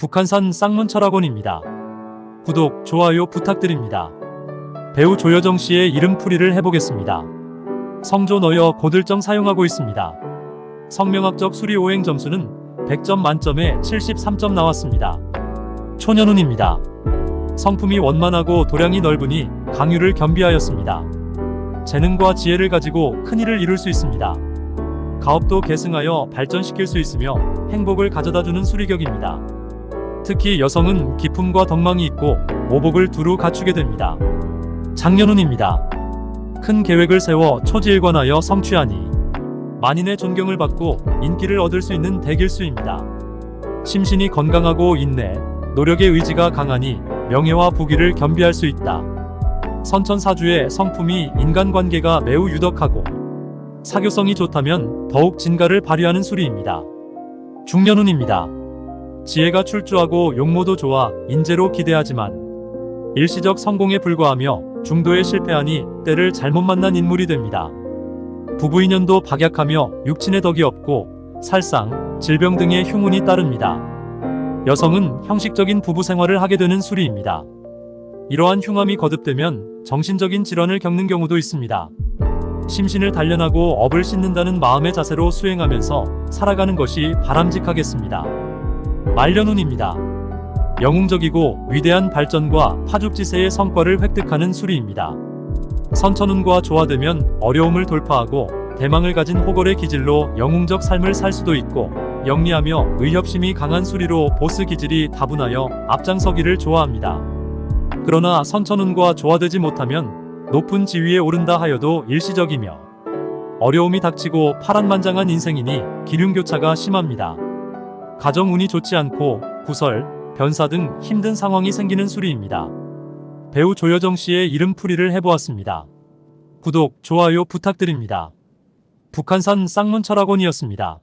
북한산 쌍문철학원입니다. 구독, 좋아요 부탁드립니다. 배우 조여정 씨의 이름풀이를 해보겠습니다. 성조 너여 고들정 사용하고 있습니다. 성명학적 수리 오행 점수는 100점 만점에 73점 나왔습니다. 초년운입니다. 성품이 원만하고 도량이 넓으니 강유를 겸비하였습니다. 재능과 지혜를 가지고 큰 일을 이룰 수 있습니다. 가업도 계승하여 발전시킬 수 있으며 행복을 가져다주는 수리격입니다. 특히 여성은 기품과 덕망이 있고 오복을 두루 갖추게 됩니다. 장년운입니다. 큰 계획을 세워 초지일관하여 성취하니 만인의 존경을 받고 인기를 얻을 수 있는 대길수입니다. 심신이 건강하고 인내, 노력의 의지가 강하니 명예와 부귀를 겸비할 수 있다. 선천사주의 성품이 인간관계가 매우 유덕하고 사교성이 좋다면 더욱 진가를 발휘하는 수리입니다. 중년운입니다. 지혜가 출중하고 용모도 좋아 인재로 기대하지만 일시적 성공에 불과하며 중도에 실패하니 때를 잘못 만난 인물이 됩니다. 부부 인연도 박약하며 육친의 덕이 없고 살상, 질병 등의 흉운이 따릅니다. 여성은 형식적인 부부 생활을 하게 되는 수리입니다. 이러한 흉함이 거듭되면 정신적인 질환을 겪는 경우도 있습니다. 심신을 단련하고 업을 씻는다는 마음의 자세로 수행하면서 살아가는 것이 바람직하겠습니다. 말년운입니다. 영웅적이고 위대한 발전과 파죽지세의 성과를 획득하는 수리입니다. 선천운과 조화되면 어려움을 돌파하고 대망을 가진 호걸의 기질로 영웅적 삶을 살 수도 있고 영리하며 의협심이 강한 수리로 보스 기질이 다분하여 앞장서기를 좋아합니다. 그러나 선천운과 조화되지 못하면 높은 지위에 오른다 하여도 일시적이며 어려움이 닥치고 파란만장한 인생이니 기륜교차가 심합니다. 가정 운이 좋지 않고 구설, 변사 등 힘든 상황이 생기는 수리입니다. 배우 조여정 씨의 이름풀이를 해보았습니다. 구독, 좋아요 부탁드립니다. 북한산 쌍문철학원이었습니다.